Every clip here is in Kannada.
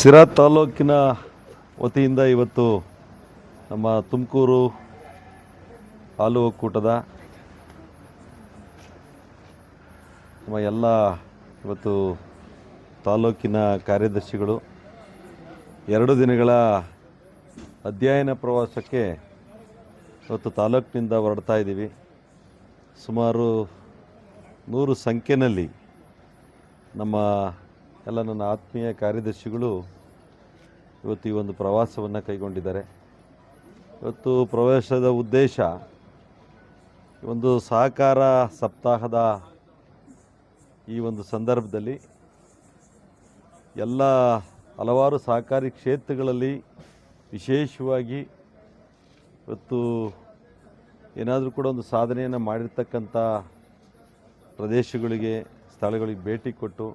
ಸಿರಾ ತಾಲೂಕಿನ ವತಿಯಿಂದ ಇವತ್ತು ನಮ್ಮ ತುಮಕೂರು ಹಾಲು ಒಕ್ಕೂಟದ ನಮ್ಮ ಎಲ್ಲ ಇವತ್ತು ತಾಲೂಕಿನ ಕಾರ್ಯದರ್ಶಿಗಳು ಎರಡು ದಿನಗಳ ಅಧ್ಯಯನ ಪ್ರವಾಸಕ್ಕೆ ಇವತ್ತು ತಾಲೂಕಿನಿಂದ ಹೊರಡ್ತಾ ಇದ್ದೀವಿ. ಸುಮಾರು ನೂರು ಸಂಖ್ಯೆಯಲ್ಲಿ ನಮ್ಮ ಎಲ್ಲ ನನ್ನ ಆತ್ಮೀಯ ಕಾರ್ಯದರ್ಶಿಗಳು ಇವತ್ತು ಈ ಒಂದು ಪ್ರವಾಸವನ್ನು ಕೈಗೊಂಡಿದ್ದಾರೆ. ಇವತ್ತು ಪ್ರವೇಶದ ಉದ್ದೇಶ ಒಂದು ಸಹಕಾರ ಸಪ್ತಾಹದ ಈ ಒಂದು ಸಂದರ್ಭದಲ್ಲಿ ಎಲ್ಲ ಹಲವಾರು ಸಹಕಾರಿ ಕ್ಷೇತ್ರಗಳಲ್ಲಿ ವಿಶೇಷವಾಗಿ ಇವತ್ತು ಏನಾದರೂ ಕೂಡ ಒಂದು ಸಾಧನೆಯನ್ನು ಮಾಡಿರ್ತಕ್ಕಂಥ ಪ್ರದೇಶಗಳಿಗೆ, ಸ್ಥಳಗಳಿಗೆ ಭೇಟಿ ಕೊಟ್ಟು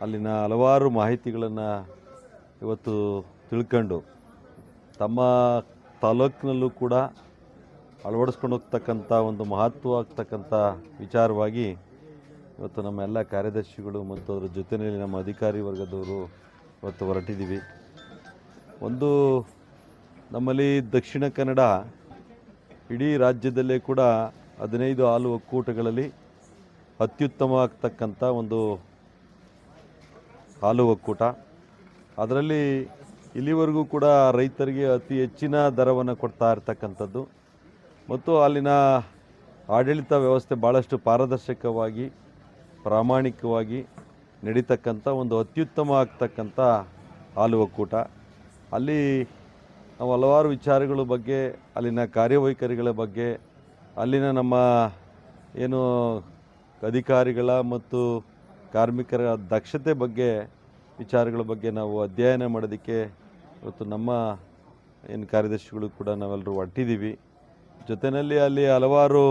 ಅಲ್ಲಿನ ಹಲವಾರು ಮಾಹಿತಿಗಳನ್ನು ಇವತ್ತು ತಿಳ್ಕೊಂಡು ತಮ್ಮ ತಾಲೂಕಿನಲ್ಲೂ ಕೂಡ ಅಳವಡಿಸ್ಕೊಂಡು ಹೋಗ್ತಕ್ಕಂಥ ಒಂದು ಮಹತ್ವ ಆಗ್ತಕ್ಕಂಥ ವಿಚಾರವಾಗಿ ಇವತ್ತು ನಮ್ಮ ಎಲ್ಲ ಕಾರ್ಯದರ್ಶಿಗಳು ಮತ್ತು ಅದರ ಜೊತೆಯಲ್ಲಿ ನಮ್ಮ ಅಧಿಕಾರಿ ವರ್ಗದವರು ಇವತ್ತು ಹೊರಟಿದ್ದೀವಿ. ಒಂದು ನಮ್ಮಲ್ಲಿ ದಕ್ಷಿಣ ಕನ್ನಡ ಇಡೀ ರಾಜ್ಯದಲ್ಲೇ ಕೂಡ ಹದಿನೈದು ಹಾಲು ಒಕ್ಕೂಟಗಳಲ್ಲಿ ಅತ್ಯುತ್ತಮವಾಗ್ತಕ್ಕಂಥ ಒಂದು ಹಾಲು ಒಕ್ಕೂಟ. ಅದರಲ್ಲಿ ಇಲ್ಲಿವರೆಗೂ ಕೂಡ ರೈತರಿಗೆ ಅತಿ ಹೆಚ್ಚಿನ ದರವನ್ನು ಕೊಡ್ತಾ ಇರ್ತಕ್ಕಂಥದ್ದು. ಮತ್ತು ಅಲ್ಲಿನ ಆಡಳಿತ ವ್ಯವಸ್ಥೆ ಭಾಳಷ್ಟು ಪಾರದರ್ಶಕವಾಗಿ, ಪ್ರಾಮಾಣಿಕವಾಗಿ ನಡೀತಕ್ಕಂಥ ಒಂದು ಅತ್ಯುತ್ತಮ ಆಗ್ತಕ್ಕಂಥ ಹಾಲು ಒಕ್ಕೂಟ. ಅಲ್ಲಿ ನಾವು ಹಲವಾರು ವಿಚಾರಗಳ ಬಗ್ಗೆ, ಅಲ್ಲಿನ ಕಾರ್ಯವೈಖರಿಗಳ ಬಗ್ಗೆ, ಅಲ್ಲಿನ ನಮ್ಮ ಏನು ಅಧಿಕಾರಿಗಳ ಮತ್ತು ಕಾರ್ಮಿಕರ ದಕ್ಷತೆ ಬಗ್ಗೆ, ವಿಚಾರಗಳ ಬಗ್ಗೆ ನಾವು ಅಧ್ಯಯನ ಮಾಡೋದಕ್ಕೆ ಇವತ್ತು ನಮ್ಮ ಏನು ಕಾರ್ಯದರ್ಶಿಗಳು ಕೂಡ ನಾವೆಲ್ಲರೂ ಹೊರಟಿದ್ದೀವಿ. ಜೊತೆಯಲ್ಲಿ ಅಲ್ಲಿ ಹಲವಾರು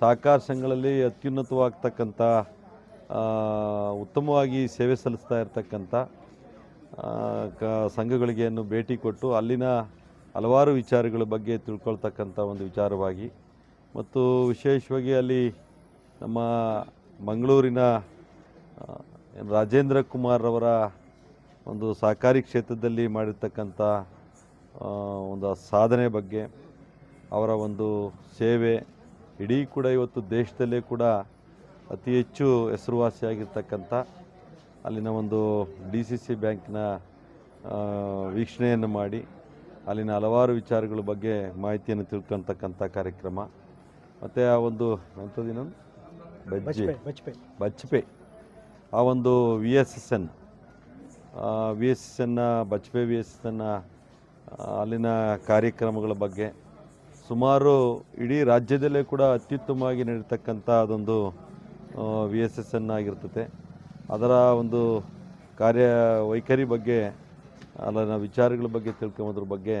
ಸಹಕಾರ ಸಂಘಗಳಲ್ಲಿ ಅತ್ಯುನ್ನತವಾಗ್ತಕ್ಕಂಥ ಉತ್ತಮವಾಗಿ ಸೇವೆ ಸಲ್ಲಿಸ್ತಾ ಇರತಕ್ಕಂಥ ಕ, ಸಂಘಗಳಿಗೆ ಅನ್ನು ಭೇಟಿ ಕೊಟ್ಟು ಅಲ್ಲಿನ ಹಲವಾರು ವಿಚಾರಗಳ ಬಗ್ಗೆ ತಿಳ್ಕೊಳ್ತಕ್ಕಂಥ ಒಂದು ವಿಚಾರವಾಗಿ, ಮತ್ತು ವಿಶೇಷವಾಗಿ ಅಲ್ಲಿ ನಮ್ಮ ಮಂಗಳೂರಿನ ರಾಜೇಂದ್ರ ಕುಮಾರ್ ಅವರ ಒಂದು ಸಹಕಾರಿ ಕ್ಷೇತ್ರದಲ್ಲಿ ಮಾಡಿರ್ತಕ್ಕಂಥ ಒಂದು ಸಾಧನೆ ಬಗ್ಗೆ ಅವರ ಒಂದು ಸೇವೆ ಇಡೀ ಕೂಡ ಇವತ್ತು ದೇಶದಲ್ಲೇ ಕೂಡ ಅತಿ ಹೆಚ್ಚು ಹೆಸರುವಾಸಿಯಾಗಿರ್ತಕ್ಕಂಥ ಅಲ್ಲಿನ ಒಂದು ಡಿ ಸಿ ಸಿ ಬ್ಯಾಂಕ್ನ ವೀಕ್ಷಣೆಯನ್ನು ಮಾಡಿ ಅಲ್ಲಿನ ಹಲವಾರು ವಿಚಾರಗಳ ಬಗ್ಗೆ ಮಾಹಿತಿಯನ್ನು ತಿಳ್ಕೊಳ್ತಕ್ಕಂಥ ಕಾರ್ಯಕ್ರಮ. ಮತ್ತು ಆ ಒಂದು ಎಂಥದಿನ ಬಜ್ಜಿ. ಬಚ್ಪೆ ಆ ಒಂದು V S S N V S S ಎನ್ನ ಬಚ್ಪೆ ವಿ ಎಸ್ ಎಸ್ ಎನ್ನ ಅಲ್ಲಿನ ಕಾರ್ಯಕ್ರಮಗಳ ಬಗ್ಗೆ ಸುಮಾರು ಇಡೀ ರಾಜ್ಯದಲ್ಲೇ ಕೂಡ ಅತ್ಯುತ್ತಮವಾಗಿ ನಡೀತಕ್ಕಂಥ ಅದೊಂದು ವಿ ಎಸ್ ಎಸ್ ಎನ್ ಆಗಿರ್ತದೆ. ಅದರ ಒಂದು ಕಾರ್ಯ ವೈಖರಿ ಬಗ್ಗೆ, ಅಲ್ಲಿನ ವಿಚಾರಗಳ ಬಗ್ಗೆ ತಿಳ್ಕೊಂಬೋದ್ರ ಬಗ್ಗೆ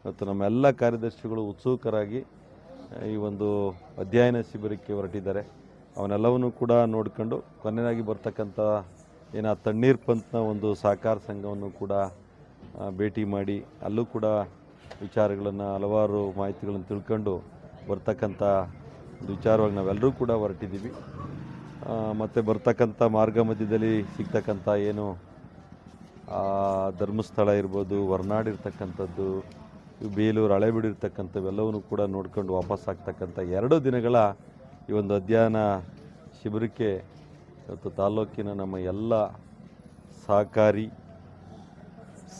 ಇವತ್ತು ನಮ್ಮೆಲ್ಲ ಕಾರ್ಯದರ್ಶಿಗಳು ಉತ್ಸುಕರಾಗಿ ಈ ಒಂದು ಅಧ್ಯಯನ ಶಿಬಿರಕ್ಕೆ ಹೊರಟಿದ್ದಾರೆ. ಅವನ್ನೆಲ್ಲವನ್ನು ಕೂಡ ನೋಡ್ಕೊಂಡು ಕೊನೆಯಾಗಿ ಬರ್ತಕ್ಕಂಥ ಏನು ಆ ತಣ್ಣೀರ್ ಪಂತ್ನ ಒಂದು ಸಹಕಾರ ಸಂಘವನ್ನು ಕೂಡ ಭೇಟಿ ಮಾಡಿ ಅಲ್ಲೂ ಕೂಡ ವಿಚಾರಗಳನ್ನು, ಹಲವಾರು ಮಾಹಿತಿಗಳನ್ನು ತಿಳ್ಕೊಂಡು ಬರ್ತಕ್ಕಂಥ ವಿಚಾರವಾಗಿ ನಾವೆಲ್ಲರೂ ಕೂಡ ಹೊರಟಿದ್ದೀವಿ. ಮತ್ತು ಬರ್ತಕ್ಕಂಥ ಮಾರ್ಗ ಮಧ್ಯದಲ್ಲಿ ಸಿಗ್ತಕ್ಕಂಥ ಏನು ಧರ್ಮಸ್ಥಳ ಇರ್ಬೋದು, ಹೊರನಾಡು ಇರ್ತಕ್ಕಂಥದ್ದು, ಬೇಲೂರು, ಹಳೆಬೀಡು ಕೂಡ ನೋಡ್ಕೊಂಡು ವಾಪಸ್ ಆಗ್ತಕ್ಕಂಥ ಎರಡು ದಿನಗಳ ಈ ಒಂದು ಅಧ್ಯಯನ ಶಿಬಿರಕ್ಕೆ ಇವತ್ತು ತಾಲೂಕಿನ ನಮ್ಮ ಎಲ್ಲ ಸಹಕಾರಿ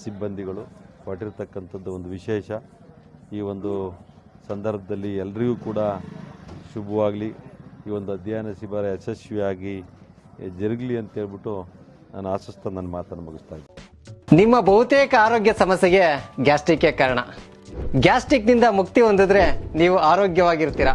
ಸಿಬ್ಬಂದಿಗಳು ಹೊರಟಿರ್ತಕ್ಕಂಥದ್ದು ಒಂದು ವಿಶೇಷ. ಈ ಒಂದು ಸಂದರ್ಭದಲ್ಲಿ ಎಲ್ರಿಗೂ ಕೂಡ ಶುಭವಾಗಲಿ. ಈ ಒಂದು ಅಧ್ಯಯನ ಶಿಬಿರ ಯಶಸ್ವಿಯಾಗಿ ಜರುಗಲಿ ಅಂತ ಹೇಳ್ಬಿಟ್ಟು ನಾನು ಆಶಿಸ್ತಾ ನನ್ನ ಮಾತನ್ನು ಮುಗಿಸ್ತಾ ಇದ್ದೀನಿ. ನಿಮ್ಮ ಬಹುತೇಕ ಆರೋಗ್ಯ ಸಮಸ್ಯೆಗೆ ಗ್ಯಾಸ್ಟ್ರಿಕ್ ಕಾರಣ. ಗ್ಯಾಸ್ಟ್ರಿಕ್ನಿಂದ ಮುಕ್ತಿ ಹೊಂದಿದ್ರೆ ನೀವು ಆರೋಗ್ಯವಾಗಿರ್ತೀರಾ.